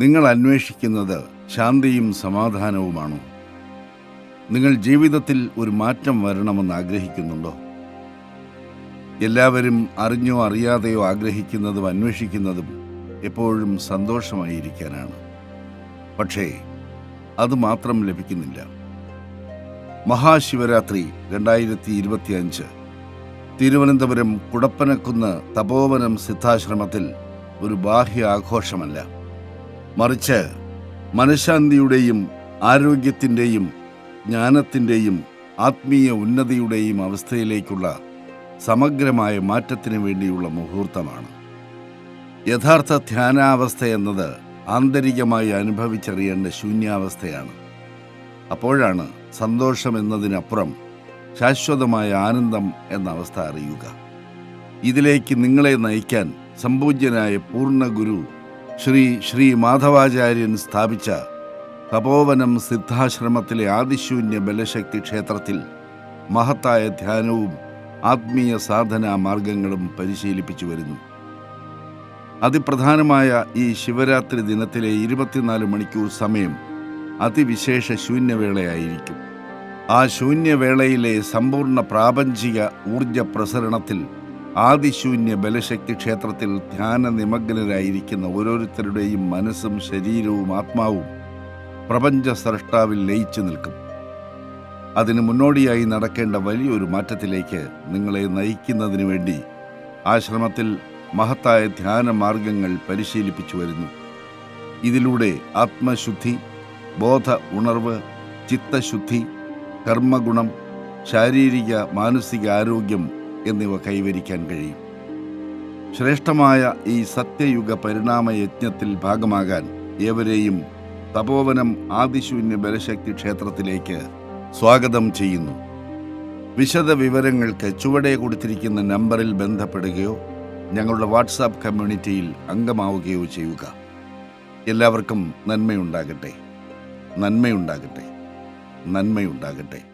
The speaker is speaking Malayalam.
നിങ്ങൾ അന്വേഷിക്കുന്നത് ശാന്തിയും സമാധാനവുമാണോ? നിങ്ങൾ ജീവിതത്തിൽ ഒരു മാറ്റം വരണമെന്ന് ആഗ്രഹിക്കുന്നുണ്ടോ? എല്ലാവരും അറിഞ്ഞോ അറിയാതെയോ ആഗ്രഹിക്കുന്നതും അന്വേഷിക്കുന്നതും എപ്പോഴും സന്തോഷമായിരിക്കാനാണ്. പക്ഷേ അത് മാത്രം ലഭിക്കുന്നില്ല. മഹാശിവരാത്രി രണ്ടായിരത്തി ഇരുപത്തിയഞ്ച് തിരുവനന്തപുരം കുടപ്പനക്കുന്ന് തപോവനം സിദ്ധാശ്രമത്തിൽ ഒരു ബാഹ്യ ആഘോഷമല്ല. മറിച്ച് മനഃശാന്തിയുടെയും ആരോഗ്യത്തിന്റെയും ജ്ഞാനത്തിന്റെയും ആത്മീയ ഉന്നതിയുടെയും അവസ്ഥയിലേക്കുള്ള സമഗ്രമായ മാറ്റത്തിനു വേണ്ടിയുള്ള മുഹൂർത്തമാണ്. യഥാർത്ഥ ധ്യാനാവസ്ഥ എന്നത് ആന്തരികമായി അനുഭവിച്ചറിയേണ്ട ശൂന്യാവസ്ഥയാണ്. അപ്പോഴാണ് സന്തോഷം എന്നതിനപ്പുറം ശാശ്വതമായ ആനന്ദം എന്ന അവസ്ഥ അറിയുക. ഇതിലേക്ക് നിങ്ങളെ നയിക്കാൻ സമ്പൂജ്യനായ പൂർണ ഗുരു ശ്രീ ശ്രീ മാധവാചാര്യൻ സ്ഥാപിച്ച തപോവനം സിദ്ധാശ്രമത്തിലെ ആദിശൂന്യ ബലശക്തി ക്ഷേത്രത്തിൽ മഹത്തായ ധ്യാനവും ആത്മീയ സാധനാ മാർഗങ്ങളും പരിശീലിപ്പിച്ചു വരുന്നു. അതിപ്രധാനമായ ഈ ശിവരാത്രി ദിനത്തിലെ ഇരുപത്തിനാല് മണിക്കൂർ സമയം അതിവിശേഷ ശൂന്യവേളയായിരിക്കും. ആ ശൂന്യവേളയിലെ സമ്പൂർണ പ്രാപഞ്ചിക ഊർജ പ്രസരണത്തിൽ ആദിശൂന്യ ബലശക്തി ക്ഷേത്രത്തിൽ ധ്യാന നിമഗ്നരായിരിക്കുന്ന ഓരോരുത്തരുടെയും മനസ്സും ശരീരവും ആത്മാവും പ്രപഞ്ച സ്രഷ്ടാവിൽ ലയിച്ചു നിൽക്കും. അതിന് മുന്നോടിയായി നടക്കേണ്ട വലിയൊരു മാറ്റത്തിലേക്ക് നിങ്ങളെ നയിക്കുന്നതിന് വേണ്ടി ആശ്രമത്തിൽ മഹത്തായ ധ്യാന മാർഗങ്ങൾ പരിശീലിപ്പിച്ചു വരുന്നു. ഇതിലൂടെ ആത്മശുദ്ധി ബോധ ഉണർവ് ചിത്തശുദ്ധി കർമ്മഗുണം ശാരീരിക മാനസിക ആരോഗ്യം എന്നിവ കൈവരിക്കാൻ കഴിയും. ശ്രേഷ്ഠമായ ഈ സത്യയുഗ പരിണാമ യജ്ഞത്തിൽ ഭാഗമാകാൻ ഏവരെയും തപോവനം ആദിശൂന്യ ബലശക്തി ക്ഷേത്രത്തിലേക്ക് സ്വാഗതം ചെയ്യുന്നു. വിശദ വിവരങ്ങൾക്ക് ചുവടെ കൊടുത്തിരിക്കുന്ന നമ്പറിൽ ബന്ധപ്പെടുകയോ ഞങ്ങളുടെ വാട്സാപ്പ് കമ്മ്യൂണിറ്റിയിൽ അംഗമാവുകയോ ചെയ്യുക. എല്ലാവർക്കും നന്മയുണ്ടാകട്ടെ. നന്മയുണ്ടാകട്ടെ. നന്മയുണ്ടാകട്ടെ.